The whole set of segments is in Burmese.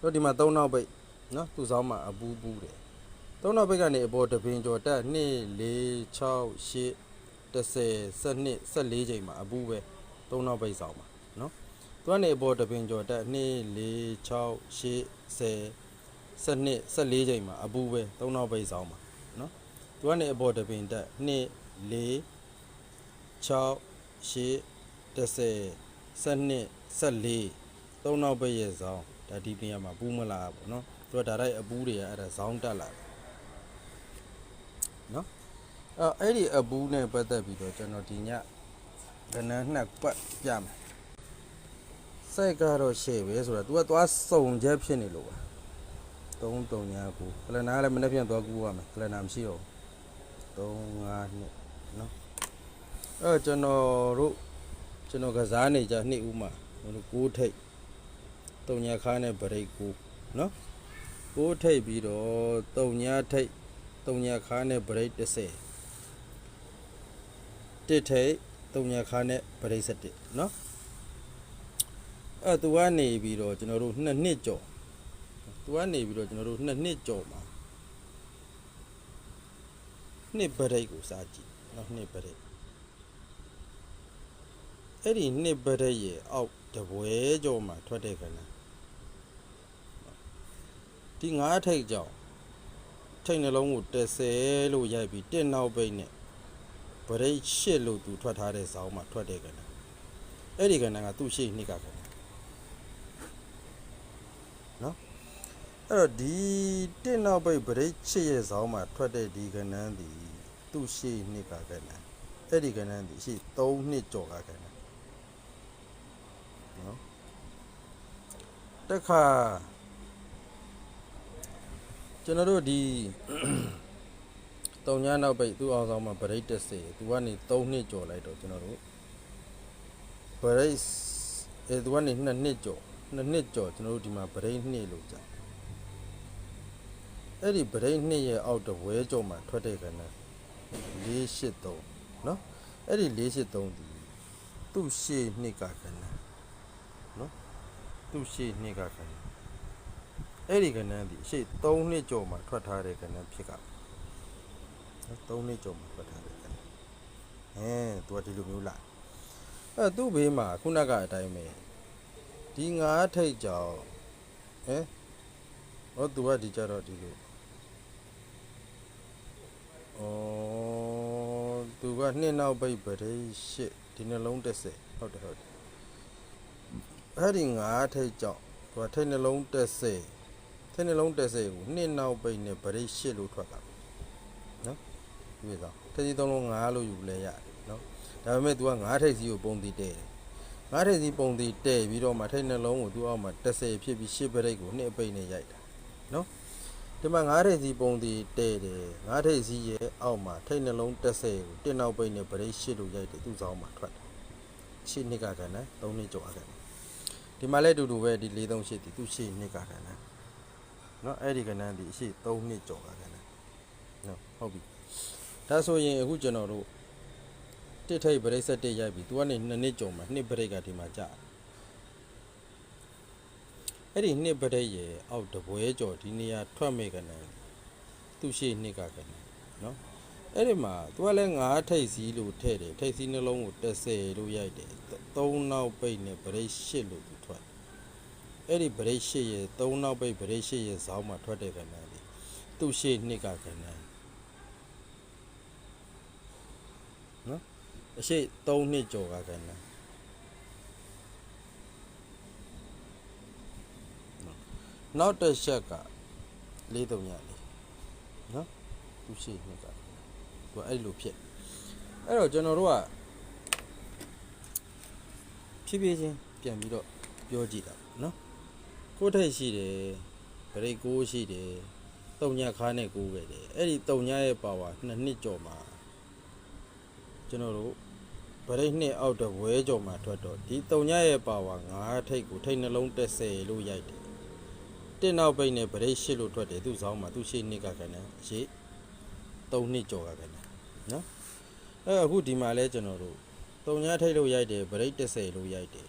တို့ဒီမှာ3နောက်ပိတ်နော်သူ့ဆောင်မှာအပူးပူးတယ်3နောက်ပိတ်ကနေအပေါ်တပင်ကျော်တက်2 4 6 8 10 12 14ချိန်မှာအပူးပဲ3နောက်ပိတ်ဆောင်မှာနော်သူကနေအပေါ်တပင်ကျော်တက်2 4 6 8 10 12 14ချိန်မှာအပူးပဲ3နောက်ပိတ်ဆောင်မှာနော်သူကနေအပေါ်တပင်တက်2 4 6 8 10 12 14သုံးနောက်ပဲ့ရဲ့ဇောင်း ဒါဒီနေရာမှာပူးမလာပေါ့နော်သူကဒါတိုက်အပူးတွေကအဲ့ဒါဇောင်းတက်လာတယ်နော်အဲ့အဲ့ဒီအပူးနဲ့ပတ်သက်ပြီးတော့ကျွန်တော်ဒီညကနန်းနှစ်ပတ်ပြမယ်စိတ်ကတော့ရှေ့ပဲဆိုတော့ तू ကသွားစုံချက်ဖြစ်နေလို့ပါ3 3ညာကိုကလနာလည်းမနေ့ပြန်သွားကူးရမယ်ကလနာမရှိတော့3 5နှစ်နော်အဲ့ကျွန်တော်တို့ကျွန်တော်ကစားနေကြနှစ်ဦးမှာဟိုကိုးထိတ် တုံညာခါနဲ့ဗရိတ်ကိုနော်ကိုးထိပ်ပြီးတော့တုံညာထိပ်တုံညာခါနဲ့ဗရိတ်30တစ်ထိပ်တုံညာခါနဲ့ဗရိတ်7နော်အဲ့သူကနေပြီးတော့ကျွန်တော်တို့2နှစ်ကျော်သူကနေပြီးတော့ကျွန်တော်တို့2နှစ်ကျော်မှာနှစ်ဗရိတ်ကိုစားကြည့်နော်နှစ်ဗရိတ်အဲ့ဒီနှစ်ဗရိတ်ရဲ့အောက်တပွဲကျော်မှာထွက်တဲ့ခဏ ဒီငါးထိတ်ကြောင့်ထိတ်နှလုံးကိုတက်ဆဲလို့ရိုက်ပြီးတစ်နောက်ပိတ်နဲ့ဗရိတ်ရှစ်လို့သူထွက်ထားတဲ့ဇောင်းမှာထွက်တဲ့ကဏ္ဍအဲ့ဒီကဏ္ဍကသူ့ရှိနှစ်ကကဏ္ဍနော်အဲ့တော့ဒီတစ်နောက်ပိတ်ဗရိတ်ရှစ်ရဲ့ဇောင်းမှာထွက်တဲ့ဒီကဏ္ဍဒီသူ့ရှိနှစ်ကကဏ္ဍအဲ့ဒီကဏ္ဍဒီရှိ3နှစ်ကျော်ကကဏ္ဍနော်တခါ ကျွန်တော်တို့ဒီတုံညာနောက်ပိတ်သူ့အောင်ဆောင်မှာဗရိတ်တက်စေသူကနေ3နှစ်ကျော်လိုက်တော့ကျွန်တော်တို့ဗရိတ်အဲသူကနေ2နှစ်ကျော်2နှစ်ကျော်ကျွန်တော်တို့ဒီမှာဗရိတ်နှစ်လို့ကြာအဲ့ဒီဗရိတ်နှစ်ရဲ့အောက်တဝဲကျော်မှာထွက်တဲ့ကဏ္ဍ483เนาะအဲ့ဒီ483ဒီသူ့ရှေ့နှစ်ကကဏ္ဍเนาะသူ့ရှေ့နှစ်ကကဏ္ဍ အဲ့ဒီကဏ္ဍဒီအရှိ3နှစ်ကျော်မှာထွက်ထားတဲ့ကဏ္ဍဖြစ်က3နှစ်ကျော်မှာထွက်ထားတဲ့ကဏ္ဍအဲသူကဒီလိုမျိုးလာအဲသူ့ဘေးမှာခုနကအတိုင်းပဲဒီငါးထိတ်ကြောင်ဟဲဟောသူကဒီကြတော့ဒီလိုဩသူကနှစ်နောက်ပိတ်ပရိရှစ်ဒီနှလုံး30ဟုတ်တယ်ဟုတ်တယ်အဲ့ဒီငါးထိတ်ကြောင်သူကထိတ်နှလုံး30 ထိနှလုံးတက်စေကိုနှစ်နောက်ပိတ်နဲ့ဗရိတ်ရှစ်လို့ထွက်တာနော်ဒီလိုဆိုထစီသုံးလုံး9လို့ယူလဲရတယ်နော်ဒါပေမဲ့ तू က9ထိပ်စီကိုပုံတည်တဲ့တယ်9ထိပ်စီပုံတည်တဲ့ပြီးတော့မှထိနှလုံးကို तू အောက်မှာ30ဖြစ်ပြီးရှစ်ဗရိတ်ကိုနှစ်အပိတ်နဲ့ရိုက်တာနော်ဒီမှာ9ထိပ်စီပုံတည်တဲ့တယ်9ထိပ်စီရဲ့အောက်မှာထိနှလုံး30ကိုတစ်နောက်ပိတ်နဲ့ဗရိတ်ရှစ်လို့ရိုက်တယ်သူ့ဆောင်မှာထွက်တယ်ရှစ်နှစ်ကကန်နဲ့3နှစ်ကျော်အကန်ဒီမှာလည်းအတူတူပဲဒီ4 3 8ဒီသူ့ရှစ်နှစ်ကကန် နော်အဲ့ဒီကဏ္ဍဒီအရှိ3နှစ်ကျော်တာကဏ္ဍနော်ဟုတ်ပြီဒါဆိုရင်အခုကျွန်တော်တို့တစ်ထိပ်ဘရိတ်ဆက်တစ်ရိုက်ပြီသူကနေ2နှစ်ကျော်မှာနှစ်ဘရိတ်ကဒီမှာကြာအဲ့ဒီနှစ်ဘရိတ်ရဲ့အောက်တပွဲကျော်ဒီနေရာထွက်မိကဏ္ဍသူ့ရှိနှစ်ကကဏ္ဍနော်အဲ့ဒီမှာသူကလည်း9ထိပ်စီလို့ထည့်တယ်ထိပ်စီနှလုံးကို30လို့ရိုက်တယ်3နောက်ပိတ်နဲ့ဘရိတ်10လို့သူထွက် အဲ့ဒီဗရိတ်ရှိရဲ့၃နောက်ပိတ်ဗရိတ်ရှိရဲ့ဇောင်းမှာထွက်တဲ့ကဏ္ဍလေးသူ့ရှိနှစ်ကကဏ္ဍနော်အရှိ၃နှစ်ကျော်ကကဏ္ဍနောက်တစ်ချက်က၄၃ညလေးနော်သူ့ရှိနှစ်ကသူအဲ့လိုဖြစ်အဲ့တော့ကျွန်တော်တို့ကဖြည်းဖြည်းချင်းပြန်ပြီးတော့ပြောကြည့်တာပေါ့နော် ကိုယ်ထိတ်ရှိတယ်ဗရိတ်ကိုရှိတယ်တုံညာခါနဲ့ကိုးခဲ့တယ်အဲ့ဒီတုံညာရဲ့ပါဝါနှစ်နှစ်ကျော်မှာကျွန်တော်တို့ဗရိတ်နှစ်အောက်တဝဲကျော်မှာထွက်တော့ဒီတုံညာရဲ့ပါဝါငါးထိတ်ကိုထိတ်နှလုံး30လို့ရိုက်တယ်တစ်နောက်ပိတ်နဲ့ဗရိတ်ရှစ်လို့ထွက်တယ်သူ့ဆောင်မှာသူ့ရှေ့နှစ်ကကနဲ့ရှေ့3နှစ်ကျော်ကကနဲ့နော်အဲ့အခုဒီမှာလဲကျွန်တော်တို့တုံညာထိတ်လို့ရိုက်တယ်ဗရိတ်30လို့ရိုက်တယ်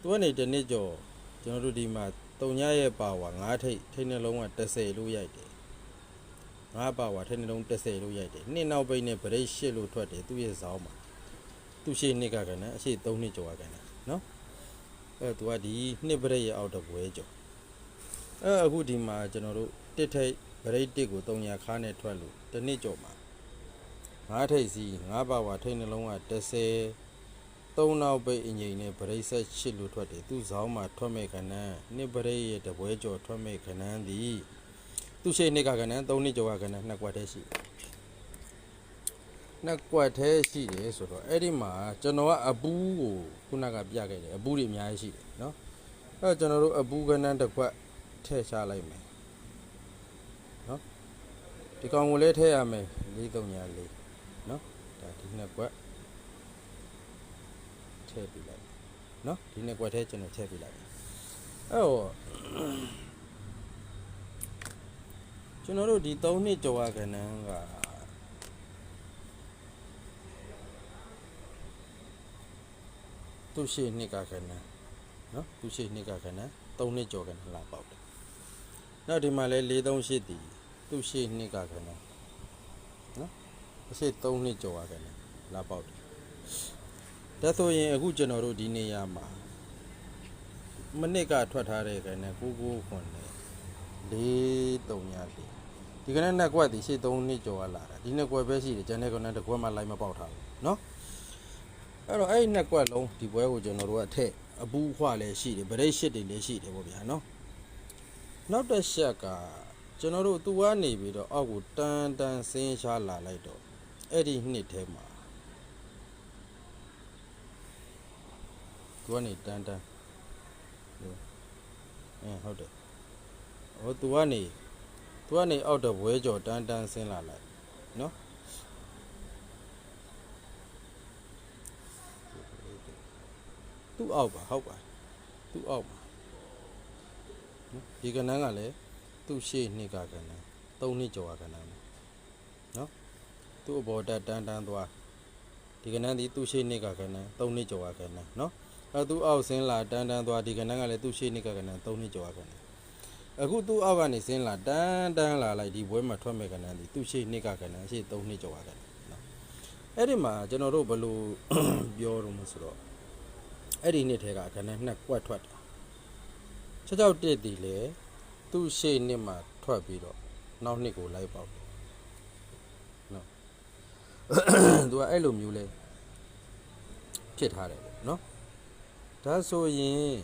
သူကနေတစ်နှစ်ကျော် ကျွန်တော်တို့ဒီမှာတုံညရဲ့ပါဝါ9ထိပ်ထိပ်နှလုံးက30လို့ရိုက်တယ်9ပါဝါထိပ်နှလုံး30လို့ရိုက်တယ်နှစ်နောက်ပိတ်နဲ့ဗရိတ်8လို့ထွက်တယ်သူ့ရဲ့ဇောင်းမှာသူ့ရှေ့နှစ်ကကဏ္ဍအရှေ့3နှစ်ကျော်ကကဏ္ဍနော်အဲသူကဒီနှစ်ဗရိတ်ရဲ့အောက်တော့ဘွဲကျော်အဲအခုဒီမှာကျွန်တော်တို့တစ်ထိပ်ဗရိတ်1ကို300ခါနဲ့ထွက်လို့တစ်နှစ်ကျော်မှာ9ထိပ်စီ9ပါဝါထိပ်နှလုံးက30 သုံးနောက်ပိတ်အငိမ့်နဲ့ဗရိတ်ဆက်ရှစ်လို့ထွက်တယ်သူ့ဇောင်းမှာထွက်မဲ့ခဏန်းနှစ်ဗရိတ်ရဲ့တပွဲကျော်ထွက်မဲ့ခဏန်းသည်သူ့ရှိနှစ်ကခဏန်းသုံးနှစ်ကျော်ကခဏန်းနှစ်ကွက်တည်းရှိတယ်နှစ်ကွက်တည်းရှိတယ်ဆိုတော့အဲ့ဒီမှာကျွန်တော်ကအပူးကိုခုနကပြခဲ့တယ်အပူးတွေအများကြီးရှိတယ်နော်အဲ့တော့ကျွန်တော်တို့အပူးခဏန်းတစ်ခွက်ထည့်ချလိုက်မယ်နော်ဒီကောင်ကိုလည်းထည့်ရမယ်4 3ညာ4နော်ဒါဒီနှစ်ကွက် ထည့်ပေးလိုက်เนาะဒီနှစ်ကွက်ထဲကျွန်တော်ထည့်ပေးလိုက်အဲ့တော့ကျွန်တော်တို့ဒီ3နှစ်ကျော်ကကဏ္ဍကသူရှိနှစ်ကကဏ္ဍเนาะသူရှိနှစ်ကကဏ္ဍ3နှစ်ကျော်ကဏ္ဍလာပေါက်တယ်နောက်ဒီမှာလဲ438တီသူရှိနှစ်ကကဏ္ဍเนาะအရှိ3နှစ်ကျော်ကကဏ္ဍလာပေါက်တယ် ဒါဆိုရင်အခုကျွန်တော်တို့ဒီနေရာမှာမနစ်ကထွက်ထားတဲ့ကနေ99ခွန်နဲ့434ဒီကနေ့နဲ့ကွက်ဒီရှေ့3နှစ်ကျော်လာတာဒီနှစ်ကွက်ပဲရှိတယ်ကျန်တဲ့ကွက်နဲ့တစ်ကွက်မှလိုက်မပေါက်ထားဘူးเนาะအဲ့တော့အဲ့ဒီနှစ်ကွက်လုံးဒီပွဲကိုကျွန်တော်တို့ကထည့်အပူခွလည်းရှိတယ်ဗရိတ်ရှစ်တွေလည်းရှိတယ်ပေါ့ဗျာเนาะနောက်တစ်ချက်ကကျွန်တော်တို့သူကနေပြီးတော့အောက်ကိုတန်တန်ဆင်းရှားလာလိုက်တော့အဲ့ဒီနှစ်ထဲမှာ သူကနေတန်းတန်းအဲဟုတ်တယ်ဟိုသူကနေသူကနေအောက်တော့ဘွဲကြော်တန်းတန်းဆင်းလာလိုက်နော်သူ့အောက်ပါဟုတ်ပါသူ့အောက်ပါနော်ဒီကဏ္ဍကလည်းသူ့ရှေ့နှစ်ကကဏ္ဍသုံးနှစ်ကျော်ကကဏ္ဍနော်သူ့အပေါ်တက်တန်းတန်းသွားဒီကဏ္ဍဒီသူ့ရှေ့နှစ်ကကဏ္ဍသုံးနှစ်ကျော်ကကဏ္ဍနော် အဲသူအောက်ဆင်းလာတန်းတန်းသွားဒီကဏ္ဍကလည်းသူ့ရှေ့နှစ်ကကဏ္ဍ3နှစ်ကျော်ကဏ္ဍအခုသူအောက်ကနေဆင်းလာတန်းတန်းလာလိုက်ဒီဘွဲမှာထွက်မဲ့ကဏ္ဍဒီသူ့ရှေ့နှစ်ကကဏ္ဍရှေ့3နှစ်ကျော်ကဏ္ဍနော်အဲ့ဒီမှာကျွန်တော်တို့ဘယ်လိုပြောတော့မဆိုတော့အဲ့ဒီနှစ်ထဲကကဏ္ဍနှစ်ကွက်ထွက်တာချက်ချောက်တစ်ဒီလေသူ့ရှေ့နှစ်မှာထွက်ပြီးတော့နောက်နှစ်ကိုလိုက်ပေါက်တယ်နော်သူကအဲ့လိုမျိုးလဲဖြစ်ထားတယ်ပေါ့နော် ဒါဆိုရင်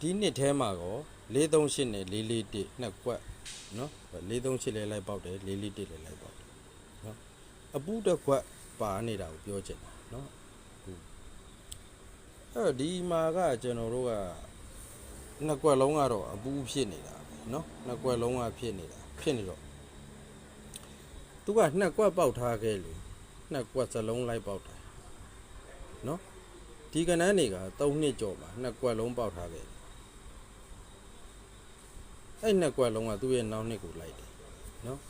ဒီနှစ်ထဲမှာကော438နဲ့441နှစ်ကွက်နော်438လည်းလိုက်ပေါက်တယ်441လည်းလိုက်ပေါက်တယ်နော်အပူတစ်ကွက်ပါနေတာကိုပြောချင်တာနော်ဟုတ်အဲ့တော့ဒီမှာကကျွန်တော်တို့ကနှစ်ကွက်လုံးကတော့အပူဖြစ်နေတာပဲနော်နှစ်ကွက်လုံးကဖြစ်နေတာဖြစ်နေတော့သူကနှစ်ကွက်ပေါက်ထားခဲ့လို့နှစ်ကွက်စလုံးလိုက်ပေါက်တာနော် ဒီကနန်းတွေက3နှစ်ကျော်မှာနှစ်ကွက်လုံးပေါက်ထားခဲ့တယ်အဲ့နှစ်ကွက်လုံးကသူ့ရဲ့နောက်နှစ်ကိုလိုက်တယ်နော်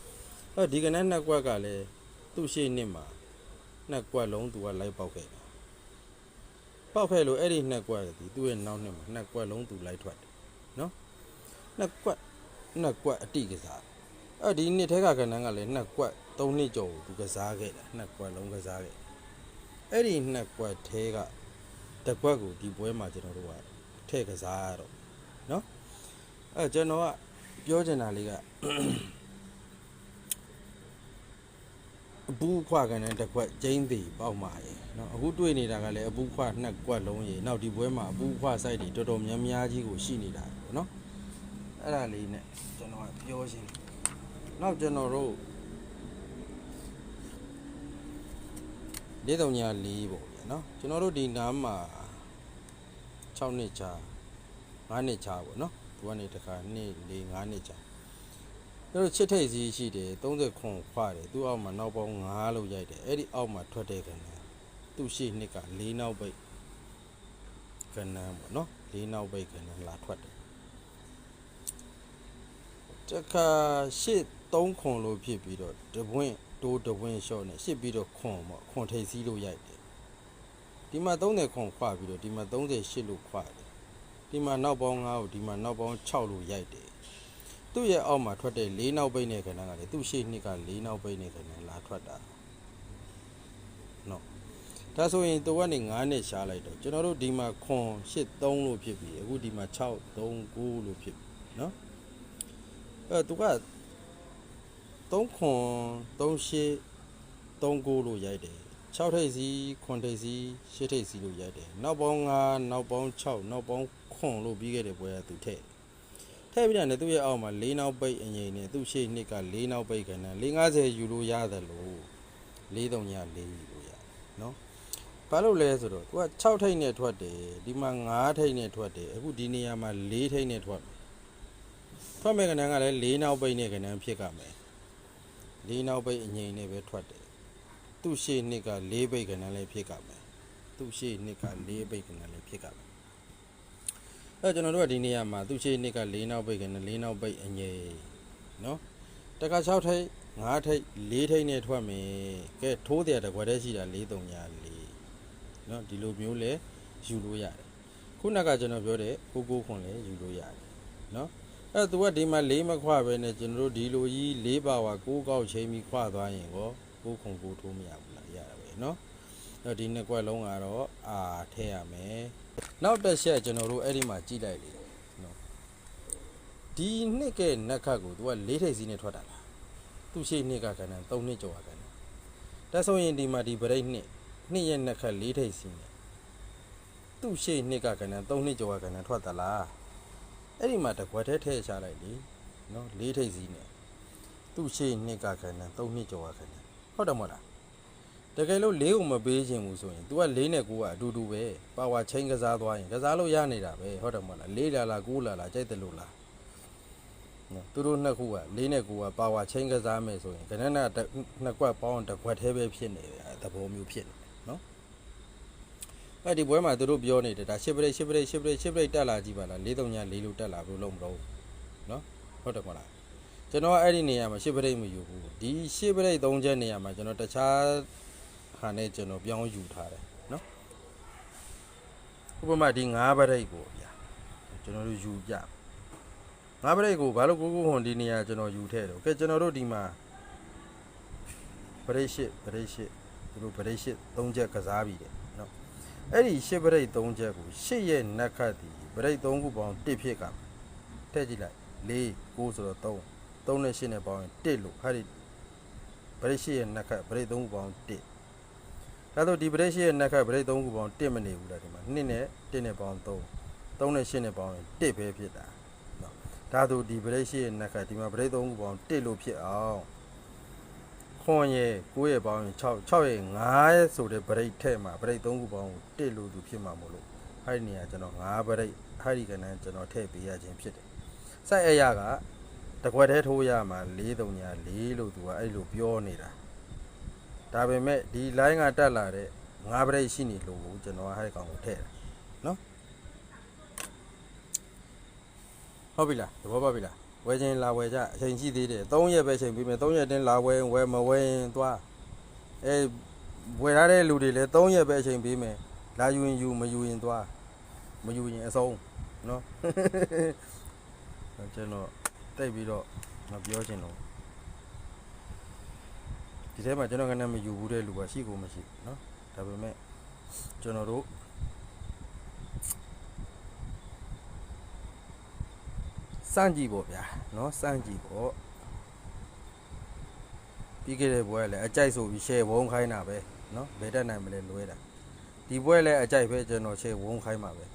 အဲ့ဒီကနန်းနှစ်ကွက်ကလည်းသူ့ရှေ့နှစ်မှာနှစ်ကွက်လုံးသူကလိုက်ပေါက်ခဲ့တယ်ပေါက်ခဲ့လို့အဲ့ဒီနှစ်ကွက်ကဒီသူ့ရဲ့နောက်နှစ်မှာနှစ်ကွက်လုံးသူလိုက်ထွက်တယ်နော်နှစ်ကွက်နှစ်ကွက်အတိကစားအဲ့ဒီနှစ်ထဲကကနန်းကလည်းနှစ်ကွက်3နှစ်ကျော်ကိုသူကစားခဲ့တာနှစ်ကွက်လုံးကစားခဲ့တယ်အဲ့ဒီနှစ်ကွက်ထဲက တစ်ကွက်ကိုဒီပွဲမှာကျွန်တော်တို့ကထည့်ကစားရတော့เนาะအဲကျွန်တော်ကပြောချင်တာလေးကအပူခွကန်တဲ့တစ်ခွက်ကျင်းသေးပေါက်မာရေเนาะအခုတွေ့နေတာကလည်းအပူခွနှစ်ကွက်လုံးရေနောက်ဒီပွဲမှာအပူခွစိုက်တွေတော်တော်များများကြီးကိုရှိနေတာပေါ့เนาะအဲ့ဒါလေးနဲ့ကျွန်တော်ကပြောချင်တယ်နောက်ကျွန်တော်တို့လေးတုံညာလေးပေါ့ နော်ကျွန်တော်တို့ဒီနားမှာ6နှစ်ကြာ9နှစ်ကြာပေါ့နော်ဒီကနေတခါနှစ်၄9နှစ်ကြာတို့ချစ်ထိပ်စည်းရှိတယ်30ခွန်ခွာတယ်သူ့အောက်မှာနောက်ပေါင်း9လောက်ရိုက်တယ်အဲ့ဒီအောက်မှာထွက်တဲ့ကဏ္ဍသူ့ရှိနှစ်က၄နောက်ပိတ်ကဏ္ဍပေါ့နော်၄နောက်ပိတ်ကဏ္ဍလာထွက်တယ်တခါရှစ်3ခွန်လို့ဖြစ်ပြီးတော့တပွင့်တိုးတပွင့်ရှော့နဲ့ရှစ်ပြီးတော့ခွန်ပေါ့ခွန်ထိပ်စည်းလို့ရိုက်တယ် ဒီမှာ30ခွန်ခွပြီးတော့ဒီမှာ38လို့ခွတယ်ဒီမှာနောက်ပေါင်း9ကိုဒီမှာနောက်ပေါင်း6လို့ရိုက်တယ်သူ့ရဲ့အောက်မှာထွက်တဲ့၄နောက်ပိတ်နဲ့ခဏကလေသူ့ရှေ့နှစ်က၄နောက်ပိတ်နဲ့ခဏလာထွက်တာနော်ဒါဆိုရင်သူကနေ9နဲ့ရှားလိုက်တော့ကျွန်တော်တို့ဒီမှာခွန်8 3လို့ဖြစ်ပြီအခုဒီမှာ6 3 9လို့ဖြစ်ပြီနော်အဲသူက3ခွန်3ရှစ်3 9လို့ရိုက်တယ် 6ထိပ်စီ9ထိပ်စီ10ထိပ်စီလို့ရိုက်တယ်နောက်ပေါင်း9နောက်ပေါင်း6နောက်ပေါင်းခွန်လို့ပြီးခဲ့တဲ့ပွဲကသူထည့်ထည့်ပြီးတော့လည်းသူ့ရဲ့အောက်မှာ၄နောက်ပိတ်အငိမ့်နဲ့သူ့ရှေ့နှစ်က၄နောက်ပိတ်ခဏ450ယူလို့ရတယ်လို့4 3ည4ယူလို့ရတယ်နော်ဘာလို့လဲဆိုတော့ तू က6ထိပ်နဲ့ထွက်တယ်ဒီမှာ9ထိပ်နဲ့ထွက်တယ်အခုဒီနေရာမှာ4ထိပ်နဲ့ထွက်မယ်ထွက်မဲ့ကဏ္ဍကလည်း4နောက်ပိတ်နဲ့ကဏ္ဍဖြစ်ကမယ်4နောက်ပိတ်အငိမ့်နဲ့ပဲထွက်တယ် သူ့ရှေ့နှစ်က4ပိတ်ကဏ္ဍလည်းဖြစ်ကမယ်သူ့ရှေ့နှစ်က4ပိတ်ကဏ္ဍလည်းဖြစ်ကမယ်အဲကျွန်တော်တို့ကဒီနေရာမှာသူ့ရှေ့နှစ်က4နောက်ပိတ်ကဏ္ဍ4နောက်ပိတ်အငိမ့်နော်တခါ6ထိပ်9ထိပ်4ထိပ်နဲ့ထွက်မယ်ကဲထိုးတယ်တကွက်တည်းရှိတာ4 3ညာ4နော်ဒီလိုမျိုးလဲယူလို့ရတယ်ခုနကကျွန်တော်ပြောတဲ့ကိုကိုခွန်လဲယူလို့ရတယ်နော်အဲ့သူကဒီမှာလေးမခွပဲနဲ့ကျွန်တော်တို့ဒီလိုကြီးလေးပါဝါကိုကောက်ချိန်ပြီးခွသွားရင်ကော ကိုခွန်ကိုထိုးမရဘူးလားရတာပဲနော်အဲ့ဒီနှစ်ကွက်လုံးကတော့အာထည့်ရမယ်နောက်တစ်ချက်ကျွန်တော်တို့အဲ့ဒီမှာကြည့်လိုက်လေနော်ဒီနှစ်ကနက်ခတ်ကိုသူကလေးထိပ်စီးနဲ့ထွက်တာလားသူ့ရှိနှစ်ကကဏ္ဍ3နှစ်ကျော်ကဏ္ဍဒါဆိုရင်ဒီမှာဒီဗရိတ်နှစ်နှစ်ရက်နှစ်ခက်လေးထိပ်စီနေသူ့ရှေ့နှစ်ကကဏ္ဍ3နှစ်ကျော်ကကဏ္ဍထွက်သလားအဲ့ဒီမှာတကွက်ထဲထည့်ချလိုက်လေနော်လေးထိပ်စီနေသူ့ရှေ့နှစ်ကကဏ္ဍ3နှစ်ကျော်ကကဏ္ဍ ဟုတ်တယ်မဟုတ်လားတကယ်လို့လေးကိုမပေးခြင်းဘူးဆိုရင် तू ကလေးနဲ့ကိုကအတူတူပဲပါဝါချင်းကစားသွားရင်ကစားလို့ရနေတာပဲဟုတ်တယ်မဟုတ်လားလေးလာလားကိုလာလားကြိုက်တယ်လို့လားနော်သူတို့နှစ်ခုကလေးနဲ့ကိုကပါဝါချင်းကစားမယ်ဆိုရင်ကဏ္ဍနှစ်ကွက်ပေါင်းတစ်ကွက်ထဲပဲဖြစ်နေတယ်သဘောမျိုးဖြစ်နေအဲ့ဒီပွဲမှာသူတို့ပြောနေတယ်ဒါရှစ်ပရိတ်ရှစ်ပရိတ်ရှစ်ပရိတ်ရှစ်ပရိတ်တက်လာကြည့်ပါလား၄3ည၄လို့တက်လာဘယ်လိုလုပ်မလို့နော်ဟုတ်တယ်မဟုတ်လား ကျွန်တော်အဲ့ဒီနေရာမှာရှစ်ပရိတ်မယူဘူးဒီရှစ်ပရိတ်၃ချက်နေရာမှာကျွန်တော်တခြားဟာနဲ့ကျွန်တော်ပြောင်းယူထားတယ်နော်ဥပမာဒီ၅ပရိတ်ကိုဗျာကျွန်တော်တို့ယူပြ၅ပရိတ်ကိုဘာလို့ကိုကိုဟွန်ဒီနေရာကျွန်တော်ယူထဲတော့ကဲကျွန်တော်တို့ဒီမှာပရိတ်ရှစ်ပရိတ်ရှစ်သူတို့ပရိတ်ရှစ်၃ချက်ကစားပြီးတယ်အဲ့ဒီရှစ်ပရိတ်3ချက်ကိုရှစ်ရဲ့နက်ခတ်ဒီပရိတ်3ခုပေါင်း1ဖြစ်ကမယ်ထည့်ကြည့်လိုက်4 9ဆိုတော့3 3နဲ့8နဲ့ပေါင်းရင်1လို့ဟာဒီပရိတ်ရှစ်ရဲ့နက်ခတ်ပရိတ်3ခုပေါင်း1ဒါဆိုဒီပရိတ်ရှစ်ရဲ့နက်ခတ်ပရိတ်3ခုပေါင်း1မနေဘူးလားဒီမှာ2နဲ့1နဲ့ပေါင်း3 3နဲ့8နဲ့ပေါင်းရင်1ပဲဖြစ်တာနော်ဒါဆိုဒီပရိတ်ရှစ်ရဲ့နက်ခတ်ဒီမှာပရိတ်3ခုပေါင်း1လို့ဖြစ်အောင်ခွန်ရဲ့9ရဲ့ပေါင်းရင်6 6ရဲ့9ရဲ့ဆိုတဲ့ break ထဲမှာ break 3ခုပေါင်းကိုတစ်လို့သူဖြစ်မှာမို့လို့အဲ့ဒီနေရာကျွန်တော်9 break အဲ့ဒီကနန်းကျွန်တော်ထည့်ပေးရခြင်းဖြစ်တယ်။စိုက်အရာက တကွက်တည်းထိုးရမှာ၄၃ညာ၄လို့သူကအဲ့လိုပြောနေတာဒါပေမဲ့ဒီ line ကတက်လာတဲ့ငါးပရိတ်ရှိနေလို့ကျွန်တော်ဟဲ့ကောင်ကိုထည့်တယ်နော်ဟုတ်ပြီလားသဘောပေါက်ပြီလားဝယ်ခြင်းလာဝယ်ကြအချိန်ရှိသေးတယ်၃ရက်ပဲချိန်ပြီးမယ်၃ရက်တင်းလာဝယ်ဝယ်မဝယ်ရင်သွားအဲဝယ်ရတဲ့လူတွေလည်း၃ရက်ပဲအချိန်ပြီးမယ်လာယူရင်ယူမယူရင်သွားမယူရင်အဆုံးနော်ကျွန်တော် တိတ်ပြီးတော့မပြောချင်တော့ဒီထဲမှာကျွန်တော်ကလည်းမယူဘူးတဲ့လူကရှိကိုမရှိဘူးเนาะဒါပေမဲ့ကျွန်တော်တို့ စမ်းကြည့်ပေါ့ဗျာเนาะစမ်းကြည့်ပေါ့ပြီးခဲ့တဲ့ဘွဲလည်းအကြိုက်ဆိုပြီး share ဝုန်းခိုင်းတာပဲเนาะဘယ်တက်နိုင်မလဲလွဲတာဒီဘွဲလည်းအကြိုက်ပဲကျွန်တော် share ဝုန်းခိုင်းပါပဲ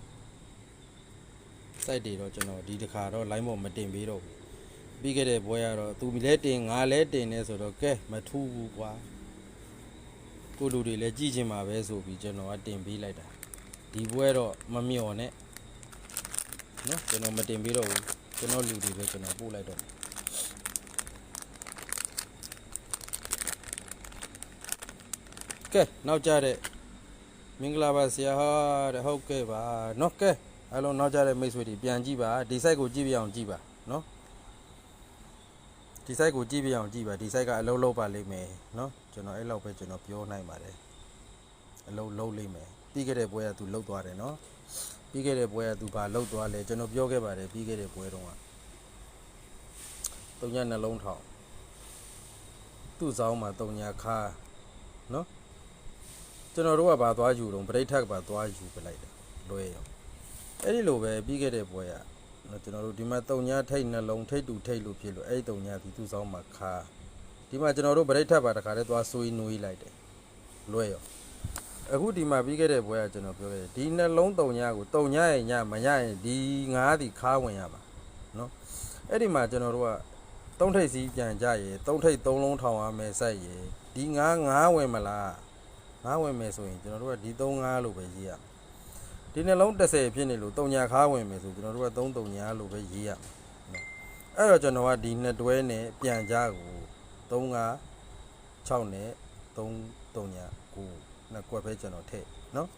စိုက်တွေတော့ကျွန်တော်ဒီတစ်ခါတော့ line ပေါ်မတင်ပေးတော့ဘူး း ပြီးခဲ့တဲ့ဘွဲကတော့သူလည်းတင်ငါလည်းတင်နေဆိုတော့ကဲမထူးဘူးကွာကိုလူတွေလည်းကြည့်ချင်မှာပဲဆိုပြီးကျွန်တော်ကတင်ပေးလိုက်တာဒီဘွဲတော့မမျော်နဲ့နော်ကျွန်တော်မတင်ပေးတော့ဘူးကျွန်တော်လူတွေပဲကျွန်တော်ပို့လိုက်တော့မယ်ကဲနောက်ကြတဲ့မင်္ဂလာပါဆရာဟာတဲ့ဟုတ်ကဲ့ပါနော်ကဲအဲ့လိုနောက်ကြတဲ့မိတ်ဆွေတွေပြန်ကြည့်ပါဒီ site ကိုကြည့်ပြအောင်ကြည့်ပါနော် ဒီ site ကိုကြည့်ပြအောင်ကြည့်ပါဒီ site ကအလုံးလုံးပါလိမ့်မယ်နော်ကျွန်တော်အဲ့လောက်ပဲကျွန်တော်ပြောနိုင်ပါတယ်အလုံးလုံးလိမ့်မယ်ပြီးခဲ့တဲ့ပွဲကသူလှုပ်သွားတယ်နော်ပြီးခဲ့တဲ့ပွဲကသူဘာလောက်သွားလဲကျွန်တော်ပြောခဲ့ပါတယ်ပြီးခဲ့တဲ့ပွဲတုန်းကတုံညာနှလုံးထောင်သူ့ဆောင်မှာတုံညာခါနော်ကျွန်တော်တို့ကဘာသွားယူတော့ဗရိတ်ထက်ကဘာသွားယူပလိုက်တယ်လွဲရောအဲ့ဒီလိုပဲပြီးခဲ့တဲ့ပွဲကနော် ကျွန်တော်တို့ဒီမှာတုံညာထိတ်နှလုံးထိတ်တူထိတ်လို့ဖြစ်လို့အဲ့ဒီတုံညာဒီသူ့ဆောင်မှာခါဒီမှာကျွန်တော်တို့ဗရိတ်ထက်ပါတခါတည်းသွားဆွေးနွေးလိုက်တယ်လွဲရောအခုဒီမှာပြီးခဲ့တဲ့ဘွဲကကျွန်တော်ပြောခဲ့တယ်ဒီနှလုံးတုံညာကိုတုံညာရဲ့ညမညရင်ဒီငါးဒီခါဝင်ရမှာနော်အဲ့ဒီမှာကျွန်တော်တို့ကသုံးထိပ်စီးပြန်ကြရေသုံးထိပ်သုံးလုံးထောင်ရမယ်ဆက်ရေဒီငါးငါးဝင်မလားငါးဝင်မယ်ဆိုရင်ကျွန်တော်တို့ကဒီသုံးငါးလို့ပဲရေးရမယ် ဒီနှလုံး30ဖြစ်နေလို့တုံညာခါဝင်မယ်ဆိုကျွန်တော်တို့ကသုံးတုံညာလို့ပဲရေးရမယ်နော်အဲ့တော့ကျွန်တော်ကဒီနှစ်တွဲနဲ့ပြန်ကြကို3 5 6နဲ့3တုံညာ9နှစ်ကွက်ပဲကျွန်တော်ထည့်နော်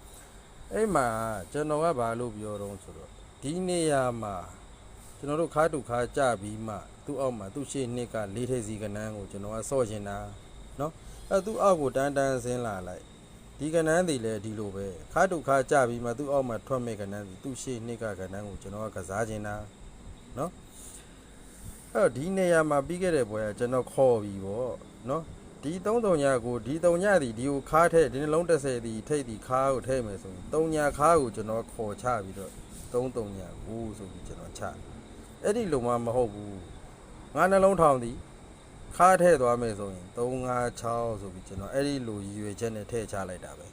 အဲ့မှာကျွန်တော်ကဘာလို့ပြောတော့ဆိုတော့ဒီနေရာမှာကျွန်တော်တို့ခါတူခါကြပြီးမှသူ့အောက်မှာသူ့ရှေ့နှစ်ကလေးထိပ်စီကနန်းကိုကျွန်တော်ကစော့ချင်တာနော်အဲ့သူ့အောက်ကိုတန်းတန်းဆင်းလာလိုက် ဒီကနန်းတွေလည်းဒီလိုပဲခါတူခါကြပြီးမှသူ့အောက်မှာထွက်မဲ့ကနန်းစီသူ့ရှေ့နှစ်ကကနန်းကိုကျွန်တော်ကကစားချင်တာနော်အဲ့တော့ဒီနေရာမှာပြီးခဲ့တဲ့ဘွယ်ကကျွန်တော်ခေါ်ပြီးပေါ့နော်ဒီ3ညကိုဒီ3ညသည်ဒီကိုခါထဲဒီနှလုံး30သည်ထိတ်သည်ခါကိုထဲမယ်ဆိုရင်3ညခါကိုကျွန်တော်ခေါ်ချပြီးတော့3 3ညကိုဆိုပြီးကျွန်တော်ချအဲ့ဒီလိုမှမဟုတ်ဘူးငါနှလုံးထောင်သည် ခါထဲသွားမယ်ဆိုရင်3 5 6ဆိုပြီးကျွန်တော်အဲ့ဒီလိုရည်ရွယ်ချက်နဲ့ထည့်ချလိုက်တာပဲ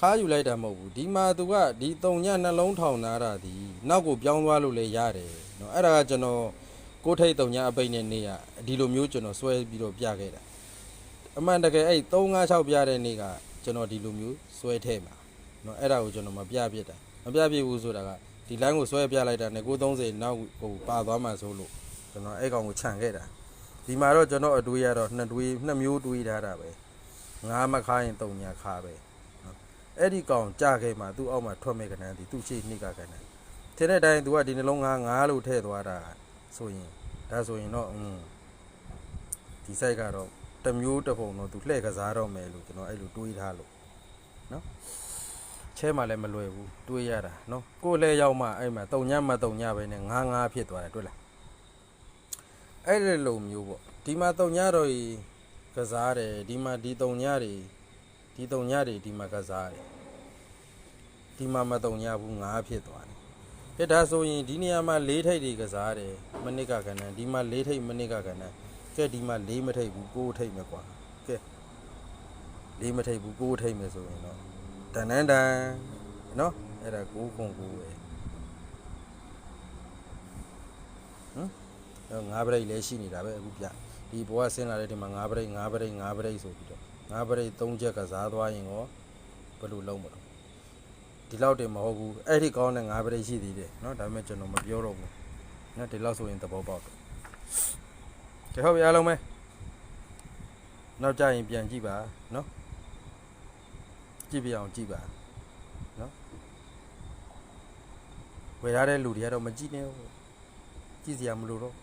ခါယူလိုက်တာမဟုတ်ဘူးဒီမှာသူကဒီ3ညနှလုံးထောင်သားတာဒီနောက်ကိုပြောင်းသွားလို့လည်းရတယ်เนาะအဲ့ဒါကကျွန်တော်ကိုယ်ထိတ်3ညအပိတ်နဲ့နေရဒီလိုမျိုးကျွန်တော်ဆွဲပြီးတော့ပြခဲ့တာအမှန်တကယ်အဲ့3 5 6ပြတဲ့နေ့ကကျွန်တော်ဒီလိုမျိုးဆွဲထဲမှာเนาะအဲ့ဒါကိုကျွန်တော်မပြပြစ်တာ မပြပြစ်ဘူးဆိုတာကဒီ line ကိုဆွဲပြလိုက်တာနဲ့930နောက်ဟိုပါသွားမှဆိုလို့ကျွန်တော်အဲ့ကောင်ကိုခြံခဲ့တာဒီမှာတော့ကျွန်တော်အတွေးရတော့နှစ်တွေးနှစ်မျိုးတွေးထားတာပဲငါးမခါရင်3ညခါပဲ အဲ့ဒီကောင်ကြခဲ့မှသူ့အောက်မှာထွက်မဲ့ကနန်းဒီသူ့ရှိနှိကကနန်းထင်းတဲ့အတိုင်း तू ကဒီနှလုံးငါးငါးလို့ထည့်သွားတာဆိုရင်ဒါဆိုရင်တော့อืมဒီ site ကတော့တစ်မျိုးတစ်ပုံတော့ तू လှည့်ကစားတော့မယ်လို့ကျွန်တော်အဲ့လိုတွေးထားလို့နော် ချဲမှလည်းမလွယ်ဘူးတွေးရတာနော်ကိုယ်လဲရောက်မှအဲ့မှာတုံညမတုံညပဲနဲ့ငါးငါးဖြစ်သွားတယ်တွေ့လားအဲ့ဒီလိုမျိုးပေါ့ဒီမှာတုံညတော့ဤကစားတယ်ဒီမှာဒီတုံညတွေဒီတုံညတွေဒီမှာကစားတယ်ဒီမှာမတုံညဘူးငါးဖြစ်သွားတယ်ကဲဒါဆိုရင်ဒီနေရာမှာ၄ထိပ်တွေကစားတယ်မနစ်ကကဏ္ဍဒီမှာ၄ထိပ်မနစ်ကကဏ္ဍကဲဒီမှာ၄မထိပ်ဘူး၉ထိပ်မယ်ကွာကဲ၄မထိပ်ဘူး၉ထိပ်မယ်ဆိုရင်တော့ တန်တန်တန်နော်အဲ့ဒါကိုခွန်ကိုပဲဟမ်တော့ငါးဘရိတ်လည်းရှိနေတာပဲအခုပြဒီဘောကဆင်းလာတဲ့ဒီမှာငါးဘရိတ်ငါးဘရိတ်ငါးဘရိတ်ဆိုပြီးတော့ငါးဘရိတ်၃ချက်ကစားသွားရင်ရောဘယ်လိုလုံးမလို့ဒီလောက်တည်းမဟုတ်ဘူးအဲ့ဒီကောင်းတဲ့ငါးဘရိတ်ရှိသေးတယ်နော်ဒါပေမဲ့ကျွန်တော်မပြောတော့ဘူးနော်ဒီလောက်ဆိုရင်သဘောပေါက်တယ်ကဲဟုတ်ပြီအားလုံးပဲနောက်ကြရင်ပြန်ကြည့်ပါနော် ပြည့်ပြအောင်ကြည့်ပါနော်ဝယ်ထားတဲ့လူတွေကတော့မကြည့်နဲ့ဘူးကြည့်စရာမလိုတော့